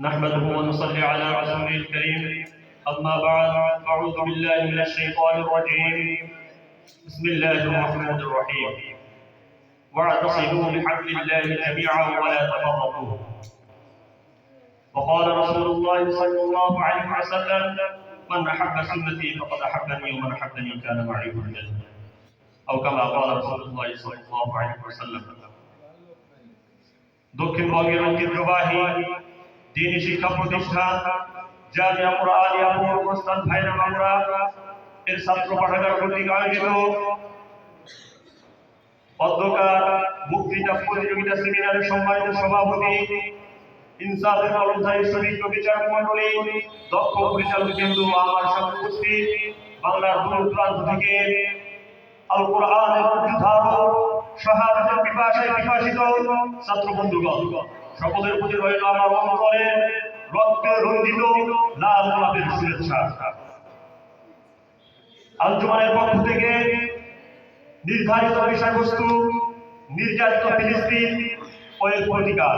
نحمده ونصلي على رسوله الكريم. أما بعد أعوذ بالله من الشيطان الرجيم. بسم الله الرحمن الرحيم. واعتصموا بحبل الله جميعا ولا تفرقوا وقال رسول الله صلى الله عليه وسلم من أحب سنتي فقد أحبني ومن أحبني كان معي في الجنة. أو كما قال رسول الله صلى الله عليه وسلم. دكتور بغير الجواهي দিনী শিক্ষা প্রতিষ্ঠান জামিয়া কুরআনিয়া প্রস্থান ভাইরা মামরা এর ছাত্র পাঠাগার কর্তৃক আয়োজিত। অধ্যকার বক্তৃতা প্রতিযোগিতা সেমিনারের সম্মানিত সভাপতি, ইনসাফের কলমধারী শ্রমিক বিচার মন্ডলী দক্ষ পরিচালক কেন্দ্র আমার সামনে উপস্থিত বাংলার দূর দূরান্ত থেকে আল কোরআনের প্রতিধারক শাহাদাতের পিপাসায় পিপাসিত ছাত্র বন্ধুগণ, সকলের প্রতি রইল আমার অন্তরে রক্তে রঞ্জিত লাল গোলাপের শুভেচ্ছা। আলোচনার পক্ষ থেকে নির্ধারিত বিষয়বস্তু, নির্যাতিত ফিলিস্তিন ও এর প্রতিকার।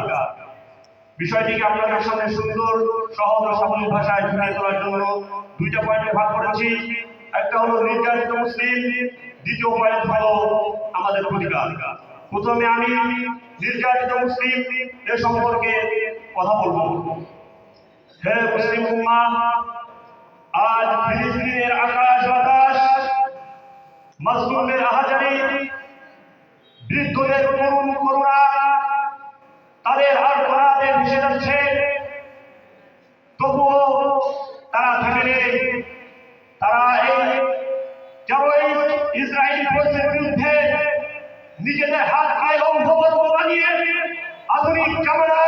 বিষয়টিকে আপনাদের সামনে সুন্দর, সহজ ও সাবলীল ভাষায় ফুটিয়ে তোলার জন্য দুইটা পয়েন্টে ভাগ করেছি। একটা হলো নির্যাতিত মুসলিম দ্বিতীয় পয়েন্ট হলো আমাদের প্রতিকার। প্রথমে আমি নির্যাতিত মুসলিম এ সম্পর্কে কথা বলব। হে মুসলিম উম্মা আজ ফিলিস্তিনের আকাশ বাতাস, মাসলুমের আহাজারি, বৃদ্ধদের করুণ করুণা, তাদের আর করাতে ভেসে যাচ্ছে। তবুও তারা থাকে তারা নিজেদের হাত আয় অঙ্ক বানিয়ে আধুনিক ক্যামেরার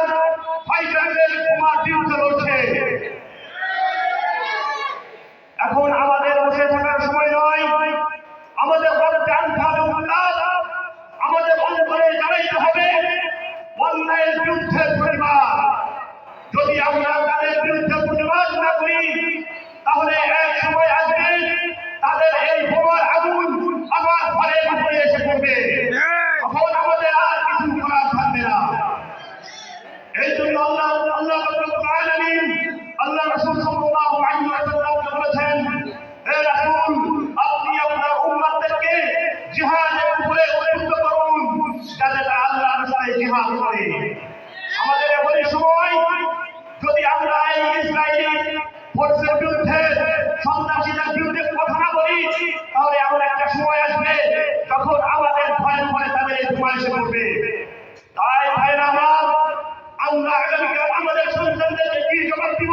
আমাদের সন্তানদেরকে কি জবাব দিব?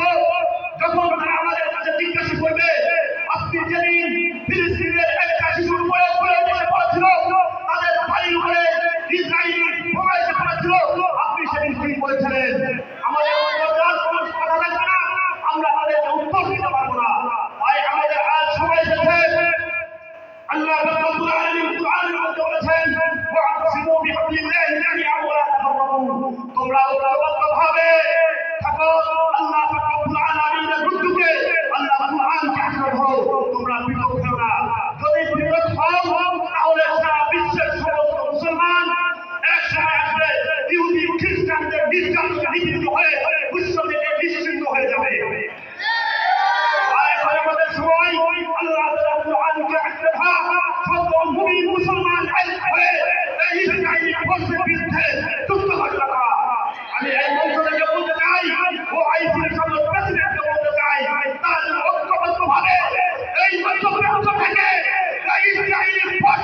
যখন তারা কাছে জিজ্ঞাসা করবে আপনি বঙ্গভূমি মুসলমান হয়ে এই ইসরায়েলি ফোর্সের বিরুদ্ধে যুদ্ধ ঘটনা করা আমি এই মঞ্চ থেকে বলতে চাই, ও আইসির সঙ্গে প্রেসিডেন্টকে বলতে চাই, তার ঐক্যবদ্ধ ভাবে এই মঞ্চ থেকে এই ইসরায়েলি ফোর্স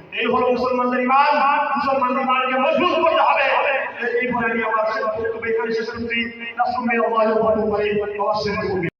এই হলো মুসলমানদের ইমান মুসলমানদের ইমানকে মজবুত করতে হবে। এই বলে আমি আমার শেষ করছি। সাল্লাল্লাহু আলাইহি ওয়া সাল্লাম